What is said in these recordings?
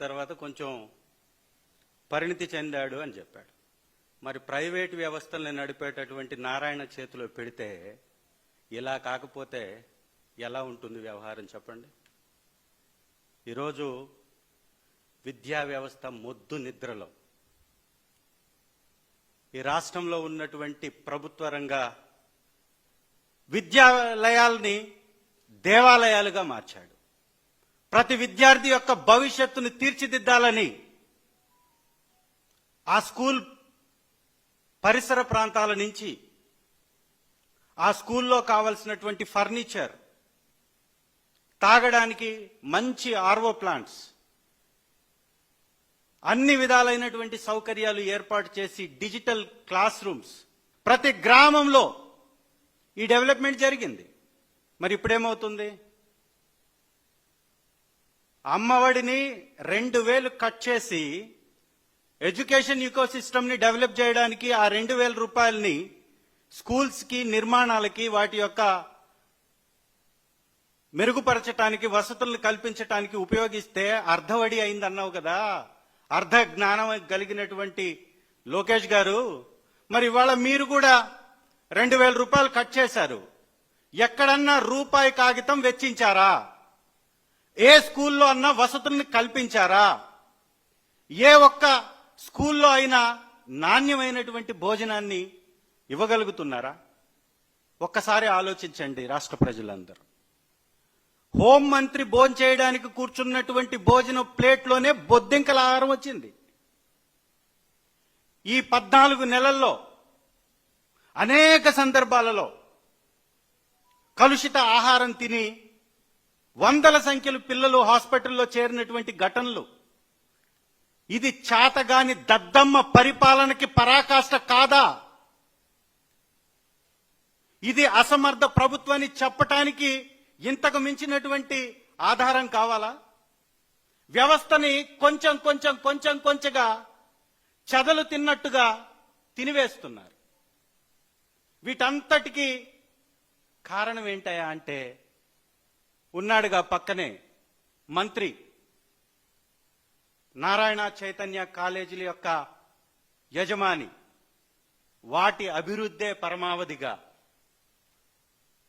తర్వాత కొంచెం పరిణితి చెందాడు అని చెప్పాడు. మరి ప్రైవేటు వ్యవస్థల్ని నడిపేటటువంటి నారాయణ చేతిలో పెడితే ఇలా కాకపోతే ఎలా ఉంటుంది వ్యవహారం చెప్పండి? ఈరోజు విద్యా వ్యవస్థ మొద్దు నిద్రలో. ఈ రాష్ట్రంలో ఉన్నటువంటి ప్రభుత్వ రంగ విద్యాలయాల్ని దేవాలయాలుగా మార్చాడు. ప్రతి విద్యార్థి యొక్క భవిష్యత్తును తీర్చిదిద్దాలని ఆ స్కూల్ పరిసర ప్రాంతాల నుంచి ఆ స్కూల్లో కావలసినటువంటి ఫర్నిచర్ తాగడానికి మంచి ఆర్వో ప్లాంట్స్ అన్ని విధాలైనటువంటి సౌకర్యాలు ఏర్పాటు చేసి డిజిటల్ క్లాస్ రూమ్స్. ప్రతి గ్రామంలో ఈ డెవలప్మెంట్ జరిగింది. మరి ఇప్పుడేమవుతుంది? అమ్మఒడిని రెండు వేలు కట్ చేసి ఎడ్యుకేషన్ ఈకో ని డెవలప్ చేయడానికి ఆ రెండు వేల రూపాయలని స్కూల్స్కి నిర్మాణాలకి వాటి యొక్క మెరుగుపరచటానికి వసతులను కల్పించటానికి ఉపయోగిస్తే అర్ధవడి అయింది అన్నావు కదా. అర్ధ జ్ఞానం కలిగినటువంటి లోకేష్ గారు మరి ఇవాళ మీరు కూడా రెండు వేల రూపాయలు కట్ చేశారు. ఎక్కడన్నా రూపాయి కాగితం వెచ్చించారా? ఏ స్కూల్లో అన్నా వసతుల్ని కల్పించారా? ఏ ఒక్క స్కూల్లో అయినా నాణ్యమైనటువంటి భోజనాన్ని ఇవ్వగలుగుతున్నారా? ఒక్కసారి ఆలోచించండి రాష్ట్ర ప్రజలందరూ. హోం మంత్రి భోంచేయడానికి కూర్చున్నటువంటి భోజనం ప్లేట్లోనే బొద్దింకల ఆహారం వచ్చింది. ఈ పద్నాలుగు నెలల్లో అనేక సందర్భాలలో కలుషిత ఆహారం తిని వందల సంఖ్యలో పిల్లలు హాస్పిటల్లో చేరినటువంటి ఘటనలు. ఇది చాతగాని దద్దమ్మ పరిపాలనకి పరాకాష్ట కాదా? ఇది అసమర్థ ప్రభుత్వాన్ని చెప్పటానికి ఇంతకు మించినటువంటి ఆధారం కావాలా? వ్యవస్థని కొంచెం కొంచెం కొంచెం కొంచెంగా చెదలు తిన్నట్టుగా తినివేస్తున్నారు. వీటంతటికి కారణం ఏంటయా అంటే ఉన్నాడుగా పక్కనే మంత్రి నారాయణ చైతన్య కాలేజీల యొక్క యజమాని వాటి అభివృద్ధే పరమావధిగా.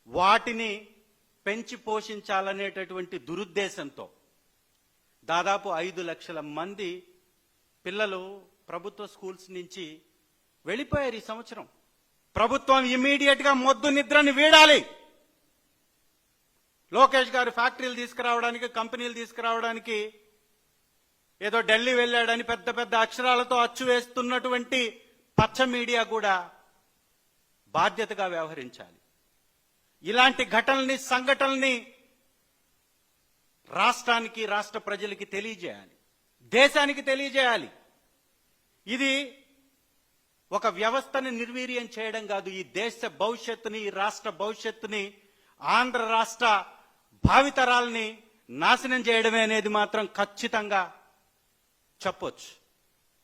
వాటిని పెంచి పోషించాలనేటటువంటి దురుద్దేశంతో దాదాపు ఐదు లక్షల మంది పిల్లలు ప్రభుత్వ స్కూల్స్ నుంచి వెళ్ళిపోయారు ఈ సంవత్సరం. ప్రభుత్వం ఇమీడియట్గా మొద్దు నిద్రని వీడాలి. లోకేష్ గారు ఫ్యాక్టరీలు తీసుకురావడానికి కంపెనీలు తీసుకురావడానికి ఏదో ఢిల్లీ వెళ్ళాడని పెద్ద పెద్ద అక్షరాలతో అచ్చు వేస్తున్నటువంటి పచ్చ మీడియా కూడా బాధ్యతగా వ్యవహరించాలి. ఇలాంటి ఘటనల్ని సంఘటనల్ని రాష్ట్రానికి రాష్ట్ర ప్రజలకి తెలియజేయాలి. దేశానికి తెలియజేయాలి. ఇది ఒక వ్యవస్థని నిర్వీర్యం చేయడం కాదు. ఈ దేశ భవిష్యత్తుని ఈ రాష్ట్ర భవిష్యత్తుని ఆంధ్ర రాష్ట్ర భావితరాల్ని నాశనం చేయడమే అనేది మాత్రం ఖచ్చితంగా చెప్పొచ్చు.